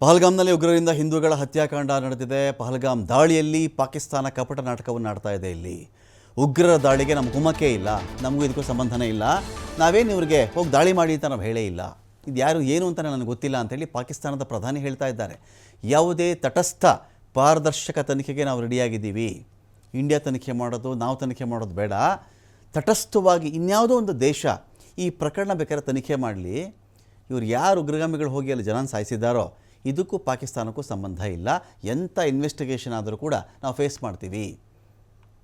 ಪಹಲ್ಗಾಮ್ನಲ್ಲಿ ಉಗ್ರರಿಂದ ಹಿಂದೂಗಳ ಹತ್ಯಾಕಾಂಡ ನಡೆದಿದೆ. ಪಹಲ್ಗಾಮ್ ದಾಳಿಯಲ್ಲಿ ಪಾಕಿಸ್ತಾನ ಕಪಟ ನಾಟಕವನ್ನು ಆಡ್ತಾ ಇದೆ ಇಲ್ಲಿ. ಉಗ್ರರ ದಾಳಿಗೆ ನಮ್ಮ ಹುಮಕೇ ಇಲ್ಲ. ನಮಗೂ ಇದಕ್ಕೂ ಸಂಬಂಧನೇ ಇಲ್ಲ. ನಾವೇನು ಇವ್ರಿಗೆ ಹೋಗಿ ದಾಳಿ ಮಾಡಿ ಅಂತ ನಾವು ಹೇಳೇ ಇಲ್ಲ. ಇದು ಯಾರು, ಏನು ಅಂತ ನನಗೆ ಗೊತ್ತಿಲ್ಲ ಅಂತೇಳಿ ಪಾಕಿಸ್ತಾನದ ಪ್ರಧಾನಿ ಹೇಳ್ತಾ ಇದ್ದಾರೆ. ಯಾವುದೇ ತಟಸ್ಥ ಪಾರದರ್ಶಕ ತನಿಖೆಗೆ ನಾವು ರೆಡಿಯಾಗಿದ್ದೀವಿ. ಇಂಡಿಯಾ ತನಿಖೆ ಮಾಡೋದು, ನಾವು ತನಿಖೆ ಮಾಡೋದು ಬೇಡ. ತಟಸ್ಥವಾಗಿ ಇನ್ಯಾವುದೋ ಒಂದು ದೇಶ ಈ ಪ್ರಕರಣ ಬೇಕಾದ್ರೆ ತನಿಖೆ ಮಾಡಲಿ. ಇವ್ರು ಯಾರು ಉಗ್ರಗಾಮಿಗಳು ಹೋಗಿ ಅಲ್ಲಿ ಜನ ಸಾಯಿಸಿದ್ದಾರೋ ಇದಕ್ಕೂ ಪಾಕಿಸ್ತಾನಕ್ಕೂ ಸಂಬಂಧ ಇಲ್ಲ. ಎಂಥ ಇನ್ವೆಸ್ಟಿಗೇಷನ್ ಆದರೂ ಕೂಡ ನಾವು ಫೇಸ್ ಮಾಡ್ತೀವಿ.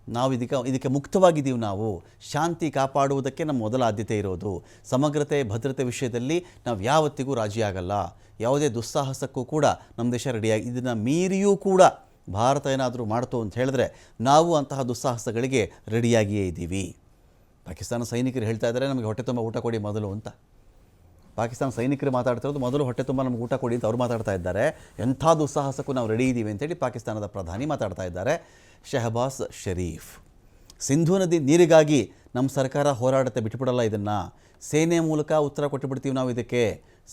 ನಾವು ಇದಕ್ಕೆ ಇದಕ್ಕೆ ಮುಕ್ತವಾಗಿದ್ದೀವಿ ನಾವು. ಶಾಂತಿ ಕಾಪಾಡುವುದಕ್ಕೆ ನಮ್ಮ ಮೊದಲ ಆದ್ಯತೆ ಇರೋದು. ಸಮಗ್ರತೆ, ಭದ್ರತೆ ವಿಷಯದಲ್ಲಿ ನಾವು ಯಾವತ್ತಿಗೂ ರಾಜಿಯಾಗಲ್ಲ ಯಾವುದೇ ದುಸ್ಸಾಹಸಕ್ಕೂ ಕೂಡ ನಮ್ಮ ದೇಶ ರೆಡಿಯಾಗಿ ಇದನ್ನು ಮೀರಿಯೂ ಕೂಡ ಭಾರತ ಏನಾದರೂ ಮಾಡ್ತು ಅಂತ ಹೇಳಿದ್ರೆ ನಾವು ಅಂತಹ ದುಸ್ಸಾಹಸಗಳಿಗೆ ರೆಡಿಯಾಗಿಯೇ ಇದ್ದೀವಿ. ಪಾಕಿಸ್ತಾನ ಸೈನಿಕರು ಹೇಳ್ತಾ ಇದ್ದಾರೆ, ನಮಗೆ ಹೊಟ್ಟೆ ತುಂಬ ಊಟ ಕೊಡಿ ಮೊದಲು ಅಂತ. ಪಾಕಿಸ್ತಾನ ಸೈನಿಕರು ಮಾತಾಡ್ತಿರೋದು ಮೊದಲು ಹೊಟ್ಟೆ ತುಂಬ ನಮ್ಗೆ ಊಟ ಕೊಡಿ ಅಂತ ಅವ್ರು ಮಾತಾಡ್ತಾ ಇದ್ದಾರೆ. ಎಂಥ ದುಸ್ಸಾಹಸಕ್ಕೂ ನಾವು ರೆಡಿ ಇದ್ದೀವಿ ಅಂತೇಳಿ ಪಾಕಿಸ್ತಾನದ ಪ್ರಧಾನಿ ಮಾತಾಡ್ತಾ ಇದ್ದಾರೆ. ಶಹಬಾಸ್ ಶರೀಫ್, ಸಿಂಧೂ ನದಿ ನೀರಿಗಾಗಿ ನಮ್ಮ ಸರ್ಕಾರ ಹೋರಾಡುತ್ತೆ, ಬಿಟ್ಬಿಡಲ್ಲ ಇದನ್ನು. ಸೇನೆ ಮೂಲಕ ಉತ್ತರ ಕೊಟ್ಟುಬಿಡ್ತೀವಿ ನಾವು ಇದಕ್ಕೆ.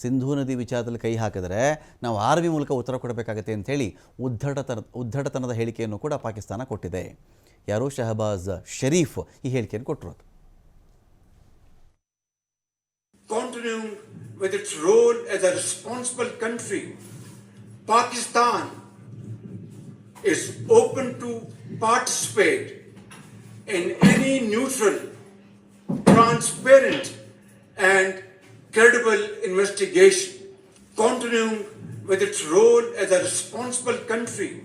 ಸಿಂಧೂ ನದಿ ವಿಚಾರದಲ್ಲಿ ಕೈ ಹಾಕಿದರೆ ನಾವು ಆರ್ಮಿ ಮೂಲಕ ಉತ್ತರ ಕೊಡಬೇಕಾಗತ್ತೆ ಅಂಥೇಳಿ ಉದ್ದಟತನ ಉದ್ದಟತನದ ಹೇಳಿಕೆಯನ್ನು ಕೂಡ ಪಾಕಿಸ್ತಾನ ಕೊಟ್ಟಿದೆ. ಯಾರು? ಶಹಬಾಜ್ ಶರೀಫ್ ಈ ಹೇಳಿಕೆಯನ್ನು ಕೊಟ್ಟಿರೋದು. Continuing with its role as a responsible country, Pakistan is open to participate in any neutral, transparent, and credible investigation. Continuing with its role as a responsible country,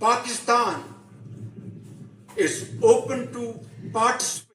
Pakistan is open to participate